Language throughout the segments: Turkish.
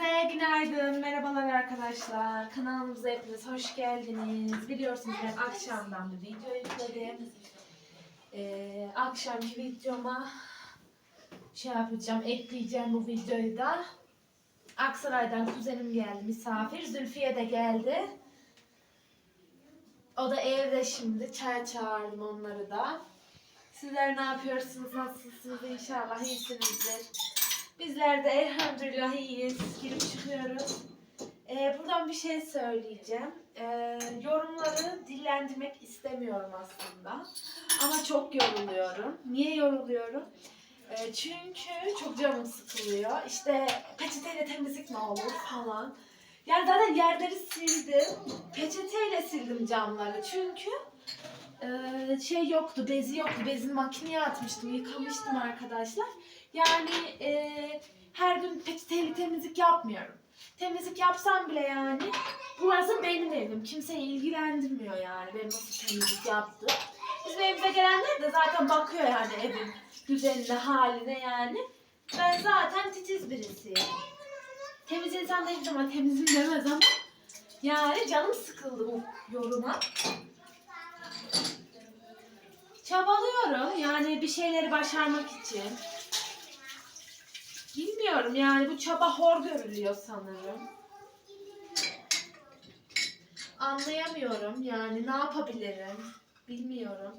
Hepinize günaydın, merhabalar arkadaşlar. Kanalımıza hepiniz hoş geldiniz. Biliyorsunuz ben akşamdan bir video yükledim. Ee, akşamki videoma şey yapacağım, ekleyeceğim bu videoyu da. Aksaray'dan kuzenim geldi, misafir. Zülfiye de geldi. O da evde şimdi. Çay çağırdım onları da. Sizler ne yapıyorsunuz, nasılsınız? İnşallah iyisinizdir. Bizler de elhamdülillah iyiyiz. Girip çıkıyoruz. Ee, buradan bir şey söyleyeceğim. Ee, yorumları dillendirmek istemiyorum aslında. Ama çok yoruluyorum. Niye yoruluyorum? Ee, çünkü çok canım sıkılıyor. İşte peçeteyle temizlik mi olur falan. Yani zaten yerleri sildim. Peçeteyle sildim camları. Çünkü e, şey yoktu, bezi yoktu. Bezini makineye atmıştım, yıkamıştım arkadaşlar. Yani e, her gün peçeteyle temizlik yapmıyorum. Temizlik yapsam bile yani burası benim evim. Kimseyi ilgilendirmiyor yani benim nasıl temizlik yaptım. Bizim evimize gelenler de zaten bakıyor yani evin düzenine, haline yani. Ben zaten titiz birisiyim. Temiz insan da hiçbir zaman temizim demez ama yani canım sıkıldı bu yoruma. Çabalıyorum yani bir şeyleri başarmak için. Bilmiyorum yani bu çaba hor görülüyor sanırım. Anlayamıyorum yani ne yapabilirim bilmiyorum.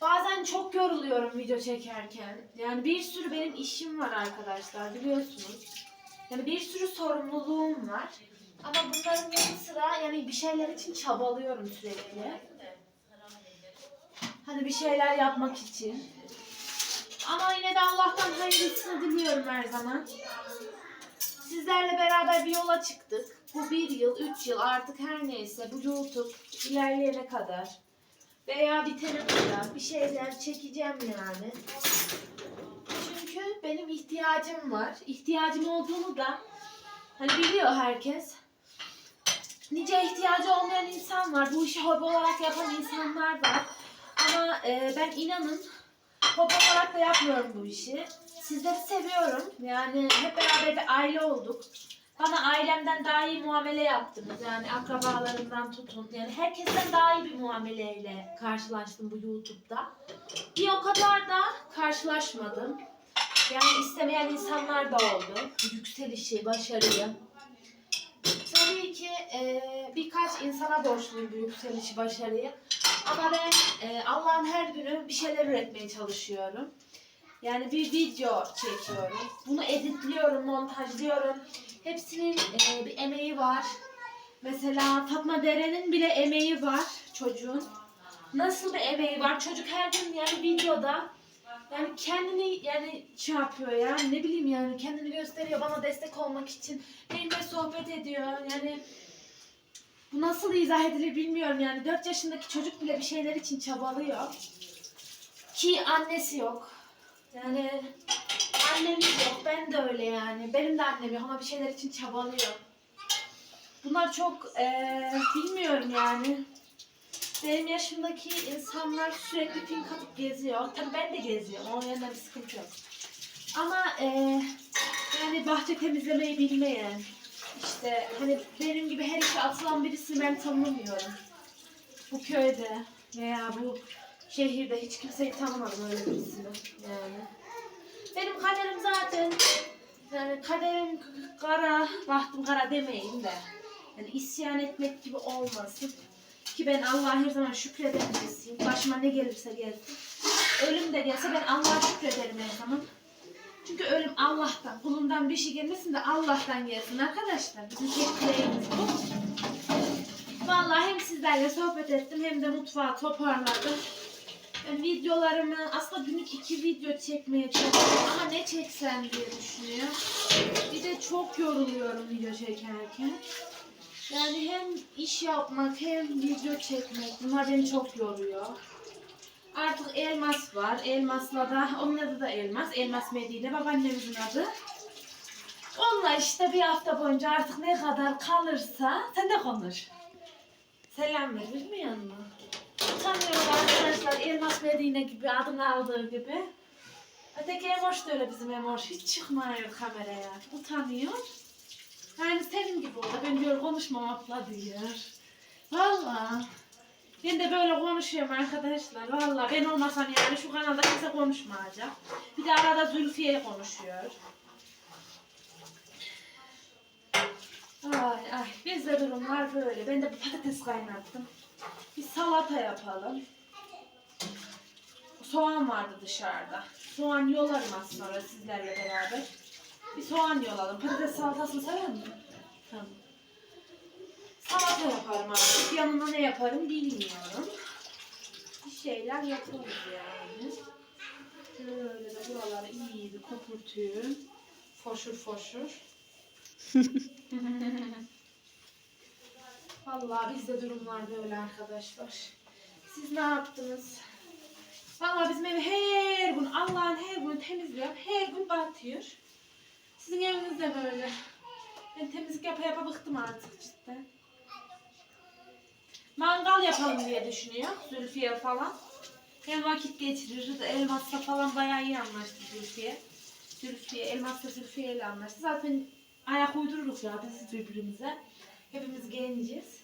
Bazen çok yoruluyorum video çekerken. Yani bir sürü benim işim var arkadaşlar biliyorsunuz. Yani bir sürü sorumluluğum var. Ama bunların yanı sıra yani bir şeyler için çabalıyorum sürekli. Hani bir şeyler yapmak için. Ama yine de Allah'tan hayırlısını diliyorum her zaman. Sizlerle beraber bir yola çıktık. Bu bir yıl, üç yıl artık her neyse bu YouTube ilerleyene kadar veya bitene kadar bir şeyler çekeceğim yani. Çünkü benim ihtiyacım var. İhtiyacım olduğunu da hani biliyor herkes. Nice ihtiyacı olmayan insan var. Bu işi hobi olarak yapan insanlar var. Ama e, ben inanın hobi olarak da yapmıyorum bu işi. Sizleri seviyorum. Yani hep beraber bir aile olduk. Bana ailemden daha iyi muamele yaptınız. Yani akrabalarımdan tutun. Yani herkesten daha iyi bir muameleyle karşılaştım bu YouTube'da. Bir o kadar da karşılaşmadım. Yani istemeyen insanlar da oldu. Yükselişi, başarıyı. Tabii ki e, birkaç insana borçluyum bu yükselişi, başarıyı. Ama ben e, Allah'ın her günü bir şeyler üretmeye çalışıyorum. Yani bir video çekiyorum. Bunu editliyorum, montajlıyorum. Hepsinin e, bir emeği var. Mesela Fatma Deren'in bile emeği var çocuğun. Nasıl bir emeği var? Çocuk her gün yani videoda yani kendini yani şey yapıyor ya ne bileyim yani kendini gösteriyor bana destek olmak için. Benimle sohbet ediyor. Yani bu nasıl izah edilir bilmiyorum yani 4 yaşındaki çocuk bile bir şeyler için çabalıyor. Ki annesi yok. Yani annemiz yok. Ben de öyle yani. Benim de annem yok ama bir şeyler için çabalıyor. Bunlar çok eee, bilmiyorum yani. Benim yaşımdaki insanlar sürekli pink atıp geziyor. Tabii ben de geziyorum. Onun yanında bir sıkıntı yok. Ama eee, yani bahçe temizlemeyi bilmeyen, işte hani benim gibi her işe atılan birisini ben tanımıyorum. Bu köyde veya bu şehirde hiç kimseyi tanımadım öyle birisini yani. Benim kaderim zaten yani kaderim kara, bahtım kara demeyeyim de yani isyan etmek gibi olmasın. Ki ben Allah'a her zaman şükreden birisiyim. Başıma ne gelirse gelsin. Ölüm de gelse ben Allah'a şükrederim her zaman. Çünkü ölüm Allah'tan, kulundan bir şey gelmesin de Allah'tan gelsin arkadaşlar. Bizim tek bu. Vallahi hem sizlerle sohbet ettim hem de mutfağı toparladım. Ben videolarımı aslında günlük iki video çekmeye çalışıyorum ama ne çeksem diye düşünüyorum. Bir de çok yoruluyorum video çekerken. Yani hem iş yapmak hem video çekmek bunlar beni çok yoruyor. Artık elmas var. Elmasla da onun adı da elmas. Elmas Medine babaannemizin adı. Onunla işte bir hafta boyunca artık ne kadar kalırsa sen de konuş. Selam ver bilmiyor musun? Tanıyorum arkadaşlar Elmas Medine gibi adını aldığı gibi. Öteki Emoş da öyle bizim Emoş. Hiç çıkmıyor kameraya. Utanıyor. Yani senin gibi o da. Ben diyor konuşmamakla diyor. Valla. Ben de böyle konuşuyorum arkadaşlar. Valla ben olmasam yani şu kanalda kimse konuşmayacak. Bir de arada Zülfiye konuşuyor. Ay ay bizde durumlar böyle. Ben de bir patates kaynattım. Bir salata yapalım. Soğan vardı dışarıda. Soğan yolarım az sonra sizlerle beraber. Bir soğan yolalım. Patates salatasını sever misin? Tamam. Salata yaparım artık. Yanına ne yaparım bilmiyorum. Bir şeyler yaparız yani. Şöyle de buraları iyi bir kopurtuyum. Foşur foşur. Vallahi bizde durumlar böyle arkadaşlar. Siz ne yaptınız? Vallahi bizim evi her gün Allah'ın her gün temizliyorum. Her gün batıyor. Sizin eviniz de böyle. Ben temizlik yapa yapa bıktım artık cidden. Mangal yapalım diye düşünüyor Zülfiye falan. Hem vakit geçirir. Elmasla falan bayağı iyi anlaştı Zülfiye. Zülfiye, Elmasla Zülfiye ile anlaştı. Zaten ayak uydururuz ya biz birbirimize. Hepimiz genciz.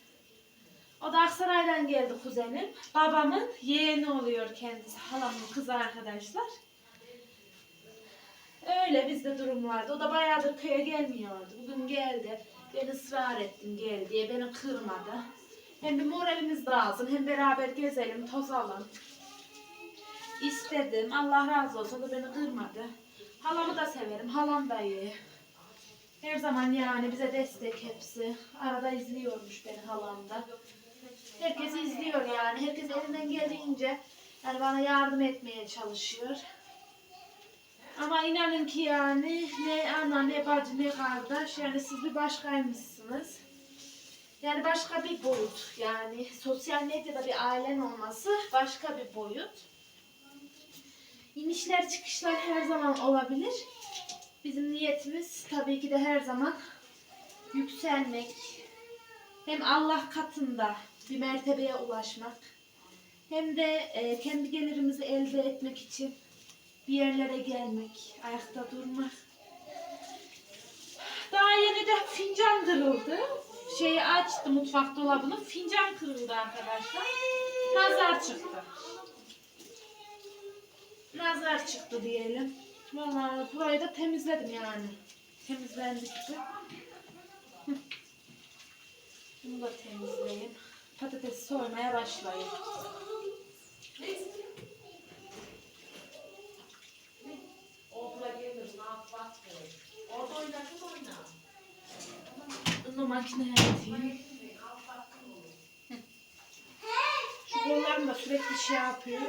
O da Aksaray'dan geldi kuzenim. Babamın yeğeni oluyor kendisi. Halamın kızı arkadaşlar. Öyle bizde durum vardı. O da bayağıdır köye gelmiyordu. Bugün geldi. Ben ısrar ettim gel diye. Beni kırmadı. Hem bir moralimiz lazım. Hem beraber gezelim, tozalım. İstedim. Allah razı olsun da beni kırmadı. Halamı da severim. Halam da iyi. Her zaman yani bize destek hepsi. Arada izliyormuş beni halam da. Herkes izliyor yani. Herkes elinden geldiğince yani bana yardım etmeye çalışıyor. Ama inanın ki yani ne ana ne bacı ne kardeş yani siz bir başkaymışsınız. Yani başka bir boyut yani sosyal medyada bir ailen olması başka bir boyut. İnişler çıkışlar her zaman olabilir. Bizim niyetimiz tabii ki de her zaman yükselmek. Hem Allah katında bir mertebeye ulaşmak. Hem de e, kendi gelirimizi elde etmek için bir yerlere gelmek, ayakta durmak. Daha yeni de fincan kırıldı. Şeyi açtı mutfak dolabını. Fincan kırıldı arkadaşlar. Nazar çıktı. Nazar çıktı diyelim. Vallahi burayı da temizledim yani. Temizlendi gibi. Hı. Bunu da temizleyeyim. Patatesi soymaya başlayayım. Okula gelir, ne yapmak Orada oynasın oyna. Bunu makineye. Şu kollarım da sürekli şey yapıyor.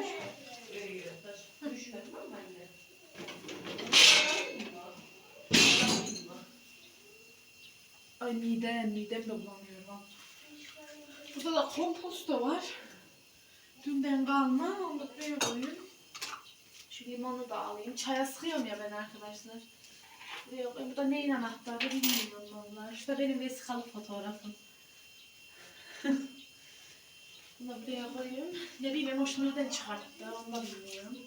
Ay midem, midem de bulanıyor lan. Burada da komposto var. Dünden kalma, onu da buraya koyayım. Şu limonu da alayım. Çaya sıkıyorum ya ben arkadaşlar. Koyayım. Bu da neyin anahtarı bilmiyorum vallahi. Şurada benim vesikalı fotoğrafım. Bunu da buraya koyayım. Ne bileyim Emoş nereden çıkarttı onu da bilmiyorum.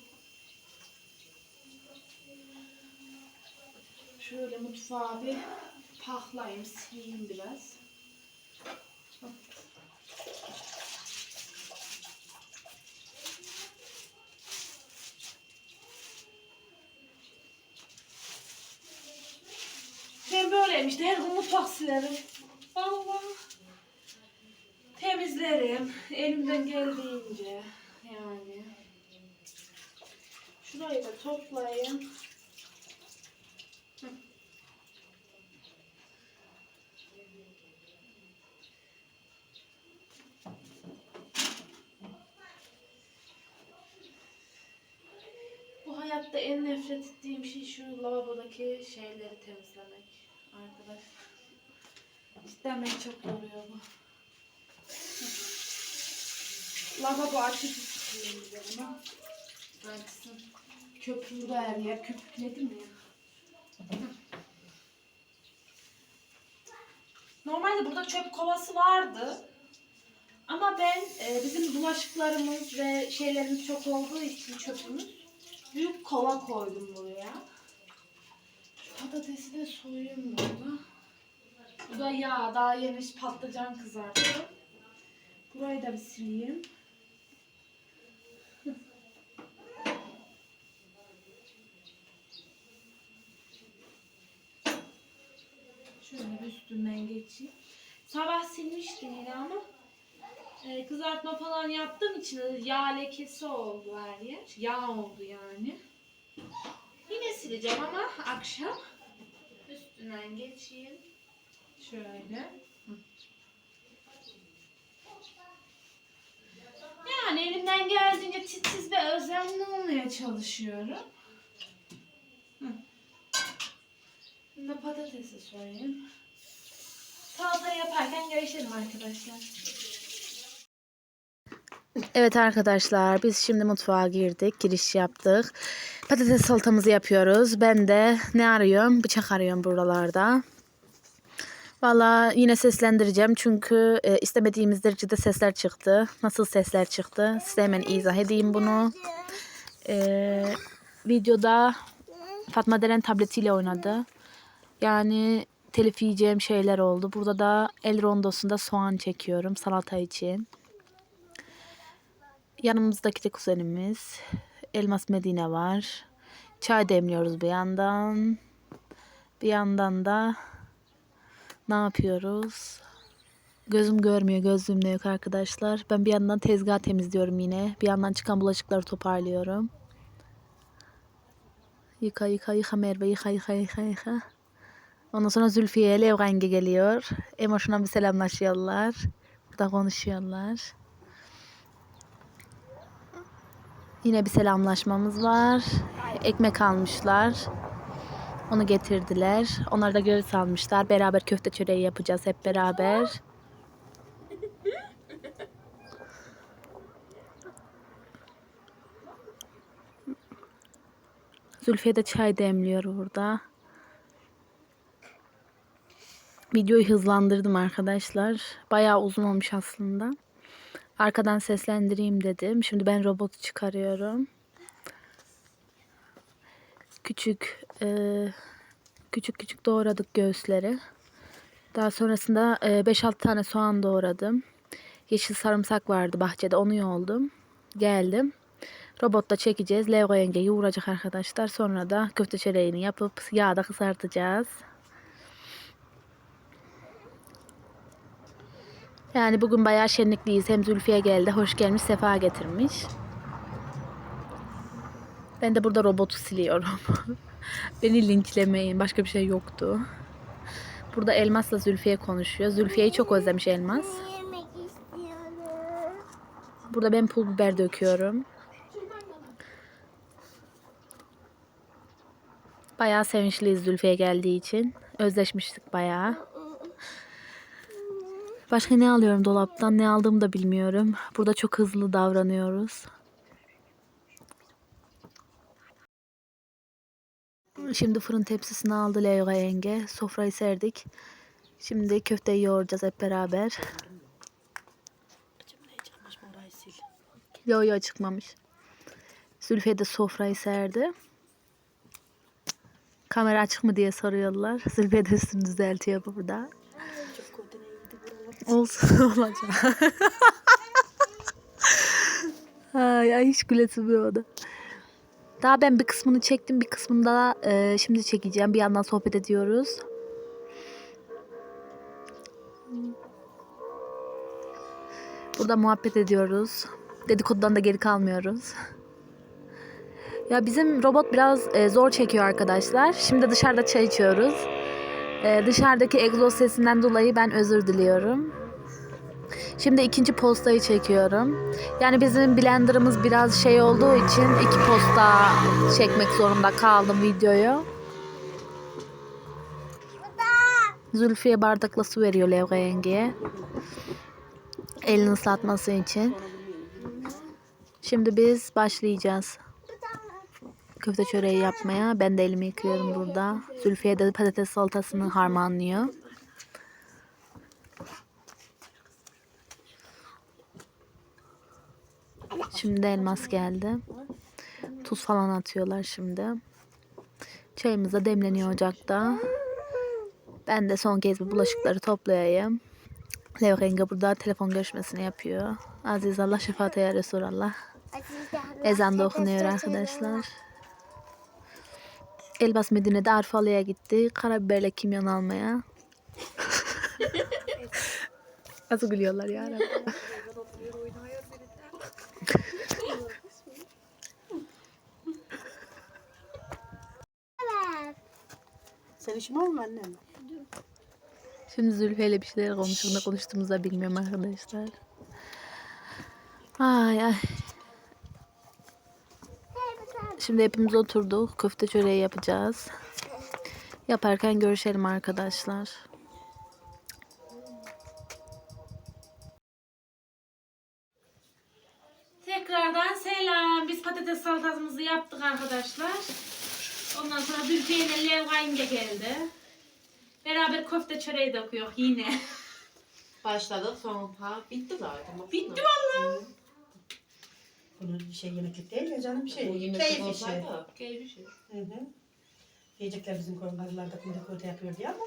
Şöyle mutfağı bir paklayayım, sileyim biraz. Böyleyim işte her gün mutfak silerim. Allah. Temizlerim elimden geldiğince yani. Şurayı da toplayayım. Bu hayatta en nefret ettiğim şey şu lavabodaki şeyleri temizlemek. Arkadaş. Beni çok yoruyor bu. Lavabo açık sıkıyorum üzerine. Açsın. Köpüğü her yer. Köpükledi mi ya? Normalde burada çöp kovası vardı. Ama ben e, bizim bulaşıklarımız ve şeylerimiz çok olduğu için çöpümüz büyük kova koydum buraya. Patatesi de soyayım burada. Bu da yağ. Daha yeni patlıcan kızarttım. Burayı da bir sileyim. Şöyle bir üstünden geçeyim. Sabah silmiştim yine ama e, kızartma falan yaptığım için yağ lekesi oldu her yer. Yağ oldu yani. Yine sileceğim ama akşam üstünden geçeyim. Şöyle. Yani elimden geldiğince titiz ve özenli olmaya çalışıyorum. Şimdi patatesi soyayım. Salata yaparken görüşelim arkadaşlar. Evet arkadaşlar biz şimdi mutfağa girdik. Giriş yaptık. Patates salatamızı yapıyoruz. Ben de ne arıyorum? Bıçak arıyorum buralarda. Valla yine seslendireceğim çünkü e, istemediğimiz derecede sesler çıktı. Nasıl sesler çıktı? Size hemen izah edeyim bunu. E, videoda Fatma Deren tabletiyle oynadı. Yani telif yiyeceğim şeyler oldu. Burada da el rondosunda soğan çekiyorum salata için. Yanımızdaki de kuzenimiz. Elmas Medine var. Çay demliyoruz bir yandan. Bir yandan da ne yapıyoruz? Gözüm görmüyor. Gözlüğüm de yok arkadaşlar. Ben bir yandan tezgah temizliyorum yine. Bir yandan çıkan bulaşıkları toparlıyorum. Yıka yıka yıka Merve yıka yıka yıka yıka. Ondan sonra Zülfiye ile Evrengi geliyor. Emoş'una bir selamlaşıyorlar. Burada konuşuyorlar. Yine bir selamlaşmamız var. Ekmek almışlar. Onu getirdiler. Onlar da göğüs almışlar. Beraber köfte çöreği yapacağız hep beraber. Zülfiye de çay demliyor burada. Videoyu hızlandırdım arkadaşlar. Bayağı uzun olmuş aslında. Arkadan seslendireyim dedim. Şimdi ben robotu çıkarıyorum. Küçük e, küçük küçük doğradık göğüsleri. Daha sonrasında e, 5-6 tane soğan doğradım. Yeşil sarımsak vardı bahçede onu yoldum. Geldim. Robotta çekeceğiz. Levga yenge yoğuracak arkadaşlar. Sonra da köfte çöreğini yapıp yağda kızartacağız. Yani bugün bayağı şenlikliyiz. Hem Zülfiye geldi, hoş gelmiş, sefa getirmiş. Ben de burada robotu siliyorum. Beni linçlemeyin. Başka bir şey yoktu. Burada Elmas'la Zülfiye konuşuyor. Zülfiye'yi çok özlemiş Elmas. Burada ben pul biber döküyorum. Bayağı sevinçliyiz Zülfiye geldiği için. Özleşmiştik bayağı. Başka ne alıyorum dolaptan? Ne aldığımı da bilmiyorum. Burada çok hızlı davranıyoruz. Şimdi fırın tepsisini aldı Leyla yenge. Sofrayı serdik. Şimdi köfteyi yoğuracağız hep beraber. Yo yo çıkmamış. Zülfiye de sofrayı serdi. Kamera açık mı diye soruyorlar. Zülfiye de üstünü düzeltiyor burada. Olsun olacak. ay, ay hiç gülesim yok da. Daha ben bir kısmını çektim bir kısmını da e, şimdi çekeceğim. Bir yandan sohbet ediyoruz. Burada muhabbet ediyoruz. Dedikodudan da geri kalmıyoruz. Ya bizim robot biraz e, zor çekiyor arkadaşlar. Şimdi dışarıda çay içiyoruz. E, dışarıdaki egzoz sesinden dolayı ben özür diliyorum. Şimdi ikinci postayı çekiyorum. Yani bizim blenderımız biraz şey olduğu için iki posta çekmek zorunda kaldım videoyu. Zülfiye bardakla su veriyor Levga yengeye. Elini ıslatması için. Şimdi biz başlayacağız. Köfte çöreği yapmaya. Ben de elimi yıkıyorum burada. Zülfiye de patates salatasını harmanlıyor. Şimdi elmas geldi. Tuz falan atıyorlar şimdi. Çayımız da demleniyor ocakta. Ben de son kez bir bulaşıkları toplayayım. Leo Renga burada telefon görüşmesini yapıyor. Aziz Allah şefaat ya Resulallah. Ezan da okunuyor arkadaşlar. Elbas Medine'de Arfalı'ya gitti. Karabiberle kimyon almaya. Nasıl gülüyorlar ya Mı annem? Şimdi Zülfü ile bir şeyler konuşuyor. Ne konuştuğumuzu bilmiyorum arkadaşlar. Ay ay. Şimdi hepimiz oturduk. Köfte çöreği yapacağız. Yaparken görüşelim arkadaşlar. Köfte çöreği döküyor yine. Başladık sonra bitti zaten. Bitti valla. Bunu bir şey yemeklik değil ya canım bir Bu şey. yemek Keyif işi. olsaydı. Keyif işi. Hı hı. Yiyecekler bizim koyun karılar da kunde koyda yapıyor diye ama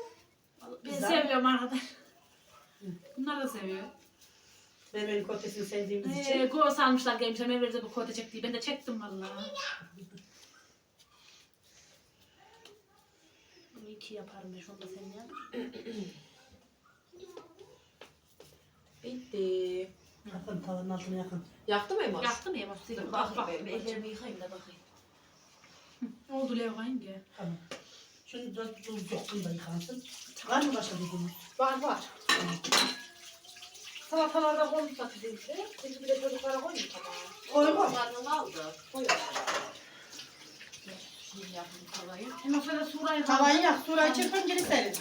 Ben Güzel. seviyorum arkadaşlar. Bunlar da seviyor. ben benim kotesini sevdiğimiz Ee, için. go salmışlar gelmişler Merve bu kote çekti. Ben de çektim valla. Bunu iki yaparım ben şunu da sen yap. Bitti. Yakın tavanın altına yakın. Yaktı mı Elmas? Yaktım ya bak silin. Dur Bak bak. bakayım ben ellerimi yıkayayım da bakayım. Oldu Levga yenge. Tamam. Şunu da tuz yok bunu da yıkansın. Var mı başka bir bunun? Var var. Salatalarda koymuşlar bize. Biz bir de çocuklara koymuş ama. Koy koy. Onlardan aldı. Şimdi yapayım tavayı. Ondan sonra Sura'yı Tavayı yak, surayı çırpın geri serin.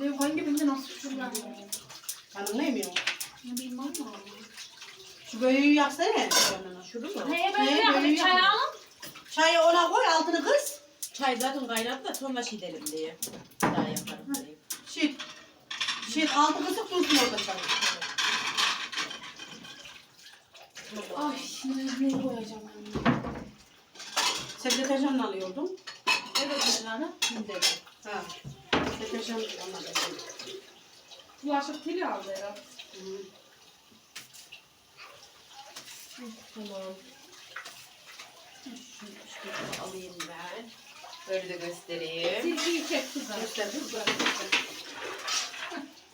Levga yenge bende nasıl şuraya? Hanım ne yemiyor? Ne bilmem ama. Şu böğüyü yaksana. Şunu mu? Neye böyle Neye Çay alın. Çayı ona koy altını kız. Çay zaten kaynadı da sonra edelim diye. Daha yaparım diye. Şit. Şit altı kısık dursun orada çay. Ay şimdi neyi koyacağım ben? Sen deterjanla alıyordun. Evet Elhan'ım. Şimdi dedim. Ha. Deterjan anladım. Bulaşık teli aldı herhalde. Tamam. Şunu alayım ben. Böyle de göstereyim. Silgiyi çek kızım. Gösterdim.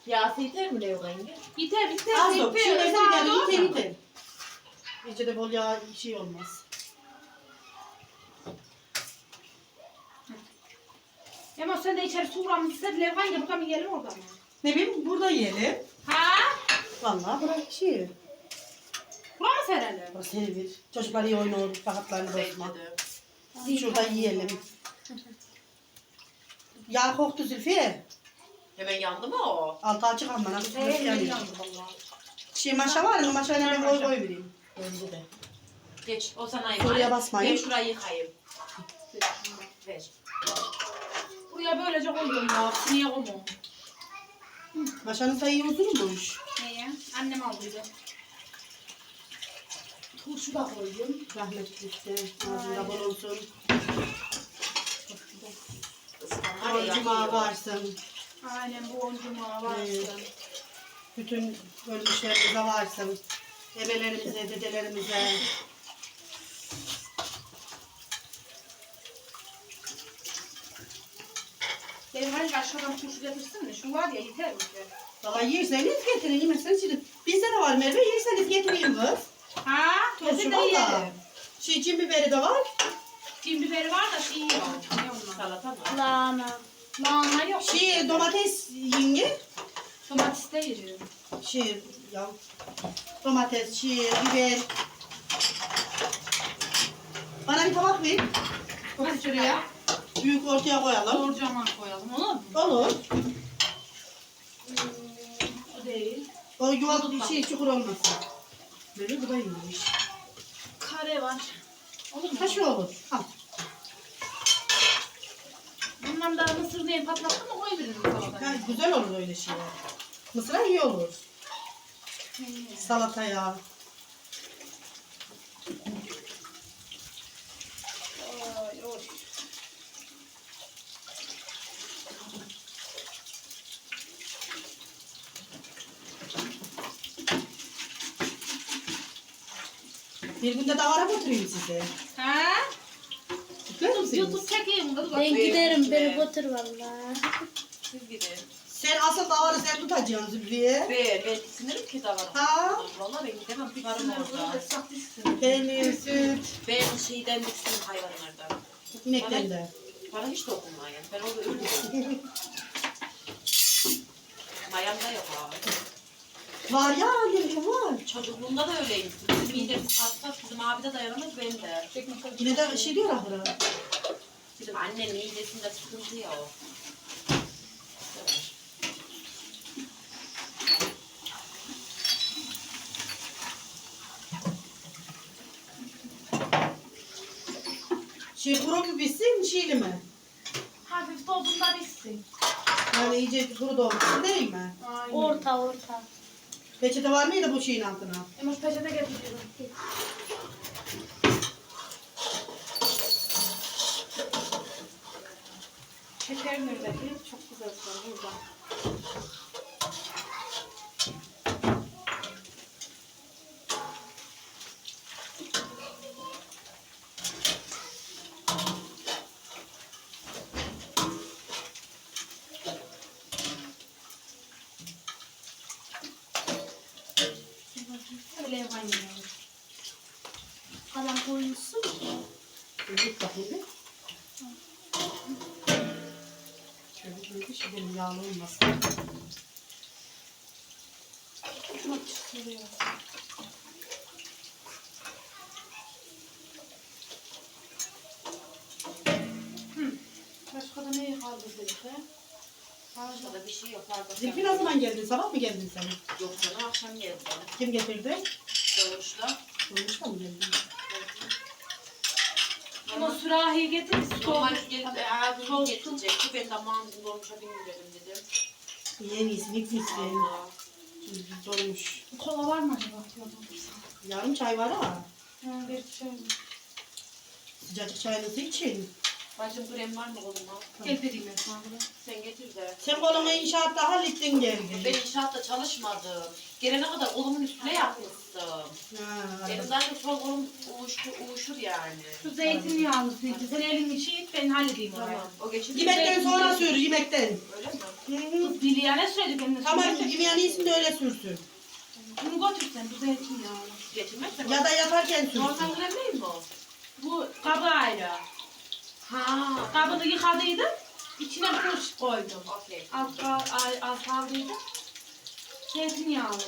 Yağ yeter mi Levga yenge? Biter biter. Az yok. biter. Şimdi Sağ İyice de bol yağ şey olmaz. Ama sen de içeri Sura'mı size Levga yenge burada mı yiyelim orada mı? Ne bileyim burada yiyelim. Ha? Vallahi bırak şey. Bura mı serelim? Burası sevir. Çocuklar iyi oynuyor. Fakatlarını bozma. Şurada yiyelim. Yağ koktu Zülfiye. Hemen yandı mı o? Altı açık ama nasıl nasıl yanıyor? yandı valla. Şey maşa var mı? Maşayla ben koy Maşa. koy vereyim. Bence de. Geç o sana Şuraya emanet. basmayın. Ben şurayı yıkayayım. Ver. Buraya böylece koyuyorum ya. Niye o mu? Maşanın sayı uzunmuş. Neye? Annem aldıydı. Turşu da koydum. Rahmetli işte. Ağzında bol olsun. Ispanlar ya Cuma yakıyor. varsın. Aynen bu oncuma var. Evet. Bütün ölmüşlerimize varsın. Ebelerimize, dedelerimize. Benim hani aşağıdan turşu getirsin mi? Şu var ya yeter mi? Valla yerseniz getirin. Yemezseniz şimdi. Bizde de var Merve. Yerseniz getireyim kız. Ha? Turşu da valla. yiyelim. Şey cin biberi de var. Cin biberi var da şey yok. Salata mı? Lana. Lahana yok. Şey domates yenge. Domates de yeriyor. Şey ya domates, şey, biber. Bana bir tabak ver. Koy şuraya. Büyük ortaya koyalım. Borcama koyalım olur mu? Olur. O değil. O yuva şey çukur olmasın. Böyle bu da iyiymiş. Kare var. Olur mu? Ha şu olur. Al. Bundan da mısır diye patlattın mı koyabilirim Ha, salataya. güzel olur öyle şeyler. Mısıra iyi olur. Salataya. Bir günde davara götüreyim sizi. Ha? Gider misiniz? YouTube çekeyim kız. Ben giderim beni götür valla. Siz gidin. Sen asıl davarı sen tutacaksın Zülfiye. Ben, ben sinirim ki davarım. Ha? Valla ben gidemem tutarım orada. Peynir, süt, Ben şeyden diksin hayvanlardan. inekten de. Bana hiç dokunmayın. Ben orada ölürüm. Mayam da yok abi. Var ya annem var. Çocukluğumda da öyleymiş. Bizim midemiz hassas. Bizim abi de dayanamaz ben de. Yine de şey diyor ahıra. Bizim annenin midesinde sıkıntı ya o. Şey kuru mu bitsin, şeyli mi? Hafif tozunda bitsin. Yani iyice kuru dolmuş değil mi? Aynen. Orta orta. Peçete var mıydı bu şeyin altına? Emoş peçete getiriyorum. Şeker nerede? Çok güzel burada. Öyle yapayım yani. Kalan koymuşsun. Bir bakayım bir. Şöyle bir şey benim yağlı olmasın. Çok çıkıyor. Başka da neyi kaldı dedik da bir şey yok. Arda Zülfü ne zaman geldin? Sabah mı geldin sen? Yok canım akşam geldi. Kim getirdi? Doğuşla. Olmuş mu geldin? Ama sürahi getir. Normal gelip ağzını getirecekti. Ben de manzum dolmuşa bindirelim dedim. En iyisi, gitmişsin. Allah. Dolmuş. Kola var mı acaba? Yarım çay var ha. Ha, bir şey. Sıcacık çayınızı için. Bacım krem var mı koluma? Getireyim ben sana bunu. Sen getir de. Sen kolunu inşaatta hallettin Ben inşaatta çalışmadım. Gelene kadar kolumun üstüne yapmışsın. Ha, Benim zaten sol kolum uyuştu, uyuşur yani. Şu zeytinyağlı sürekli. Sen elini çiğit ben halledeyim orayı. Tamam. O geçici. Yemekten sonra sür, yemekten. Öyle mi? Hı hı. Kız Diliye ne söyledik kendine? Tamam, yemeğin iyisini de öyle sürsün. Bunu götür sen bu zeytinyağlı. Getirmezsen. Ya da yatarken Normal sürsün. krem değil mi o? Bu kabı ayrı. Ha. Kabını yıkadıydım. İçine kuş koydum. Okey. Az, az, az kaldıydı. Zeytinyağlı.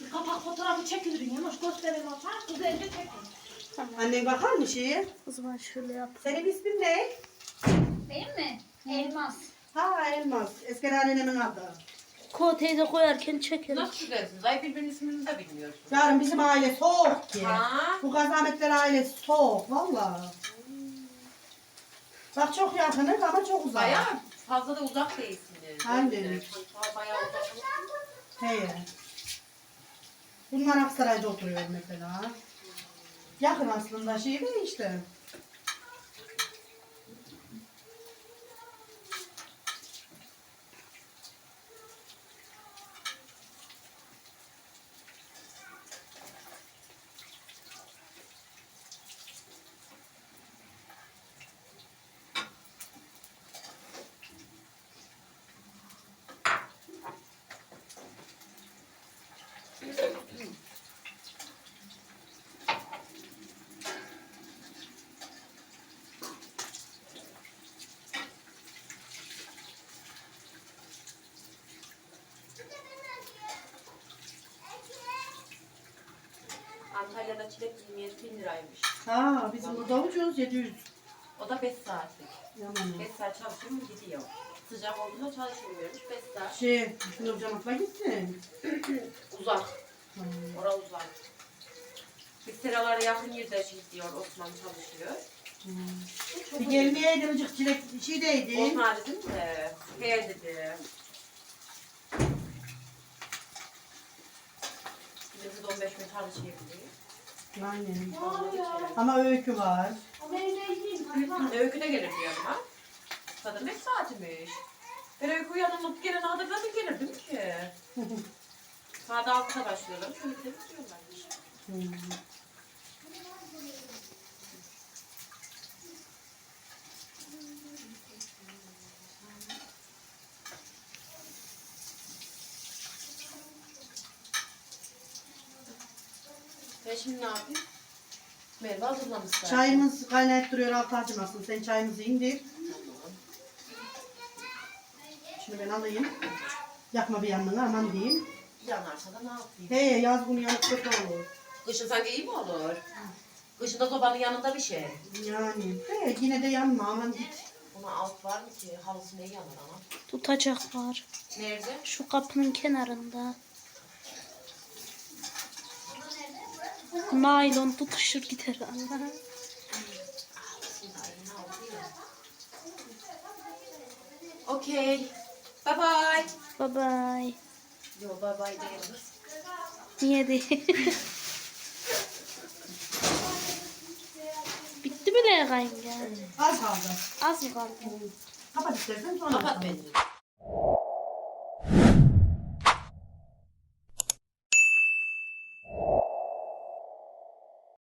Bir kapak fotoğrafı çekilir Yumuş gösterelim o zaman. Güzelce çekin. Annen bakar mı şeye? O zaman şöyle yap. Senin ismin ne? Benim mi? Elmas. Ha Elmas. Eski annemin adı. Koteyi de koyarken çekelim. Nasıl güzelsiniz? Ay birbirinin ismini de bilmiyorsun. Yarın bizim aile soğuk ki. Ha? Bu gazametler ailesi soğuk valla. Bak çok yakınız ama çok uzak. Bayağı fazla da uzak değilsiniz. Aynen. Bayağı uzak. He. Bunlar Aksaray'da oturuyor mesela. Yakın aslında şey de işte. Antalya'da çilek 27 bin liraymış. Ha bizim burada ucuz 700. O da 5 saatlik. Yaman. 5 saat çalışıyor mu gidiyor. Sıcak olduğunda çalışmıyormuş 5 saat. Şey, Nurcan'la gitsin. Uzak. Hmm. Ora uzak. Biz sıralara yakın yerde şey diyor Osman çalışıyor. Hmm. Bir gelmeyeydim azıcık çilek şeydeydi. Osman dedim de he dedi. Bizim kız 15 gün çalışıyor diye. Aa, Ama öykü var. Ama evde yiyeyim. Öykü de gelir diyorum ha. Kadın beş saatmiş. Ben öykü uyanıp gelene kadar zaten gelirdim ki. Saat altıda başlıyorlar. Şöyle temizliyorlarmış. Hmm. Ben şimdi ne yapayım? Merve hazırlamışlar. Çayımız kaynayıp duruyor altı acımasın. Sen çayımızı indir. Şimdi ben alayım. Yakma bir yanına aman diyeyim. Yanarsa da ne yapayım? He yaz bunu yanıp kötü olur. Kışın sanki iyi mi olur? Kışın da sobanın yanında bir şey. Yani. He yine de yanma aman git. Buna alt var mı ki? Halısı ne yanar ama? Tutacak var. Nerede? Şu kapının kenarında. Naylon tutuşur gider. Okey. Bye bye. Bye bye. Yo bye bye değil. Niye değil? Bitti bile kanka. Az kaldı. Az mı kaldı? Kapat istersen sonra. Kapat beni.